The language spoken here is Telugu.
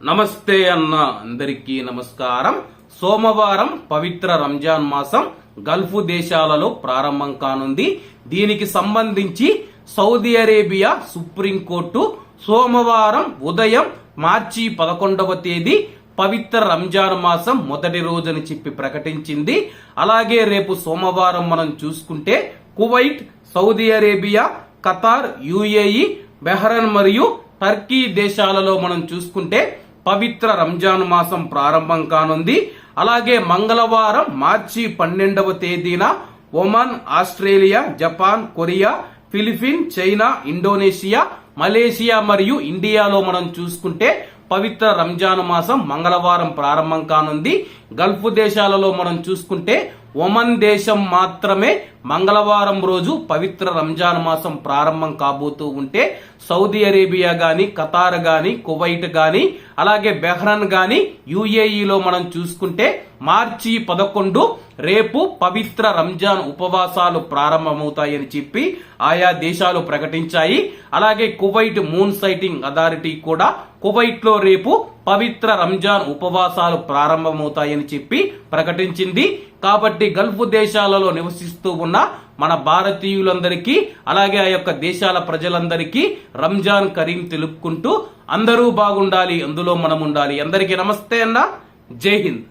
నమస్తే అన్న అందరికీ నమస్కారం. సోమవారం పవిత్ర రంజాన్ మాసం గల్ఫ్ దేశాలలో ప్రారంభం కానుంది. దీనికి సంబంధించి సౌదీ అరేబియా సుప్రీంకోర్టు సోమవారం ఉదయం మార్చి పదకొండవ తేదీ పవిత్ర రంజాన్ మాసం మొదటి రోజుని చెప్పి ప్రకటించింది. అలాగే రేపు సోమవారం మనం చూసుకుంటే Kuwait Saudi Arabia Qatar UAE Bahrain మరియు టర్కీ దేశాలలో మనం చూసుకుంటే పవిత్ర రంజాన్ మాసం ప్రారంభం కానుంది. అలాగే మంగళవారం మార్చి పన్నెండవ తేదీన Oman Australia Japan Korea Philippine China Indonesia Malaysia మరియు ఇండియాలో మనం చూసుకుంటే పవిత్ర రంజాన్ మాసం మంగళవారం ప్రారంభం కానుంది. గల్ఫ్ దేశాలలో మనం చూసుకుంటే ఒమన్ దేశం మాత్రమే మంగళవారం రోజు పవిత్ర రంజాన్ మాసం ప్రారంభం కాబోతూ ఉంటే సౌదీ అరేబియా గాని ఖతార్ గాని కువైట్ గాని అలాగే బెహ్రన్ గాని యుఏఈలో మనం చూసుకుంటే మార్చి పదకొండు రేపు పవిత్ర రంజాన్ ఉపవాసాలు ప్రారంభమవుతాయని చెప్పి ఆయా దేశాలు ప్రకటించాయి. అలాగే కువైట్ మూన్ సైటింగ్ అథారిటీ కూడా కువైట్లో రేపు పవిత్ర రంజాన్ ఉపవాసాలు ప్రారంభమవుతాయని చెప్పి ప్రకటించింది. కాబట్టి గల్ఫ్ దేశాలలో నివసిస్తూ ఉన్న మన భారతీయులందరికీ అలాగే ఆ యొక్క దేశాల ప్రజలందరికీ రంజాన్ కరీం తెలుపుకుంటూ అందరూ బాగుండాలి అందులో మనం ఉండాలి అందరికీ నమస్తే అన్న. జై హింద్.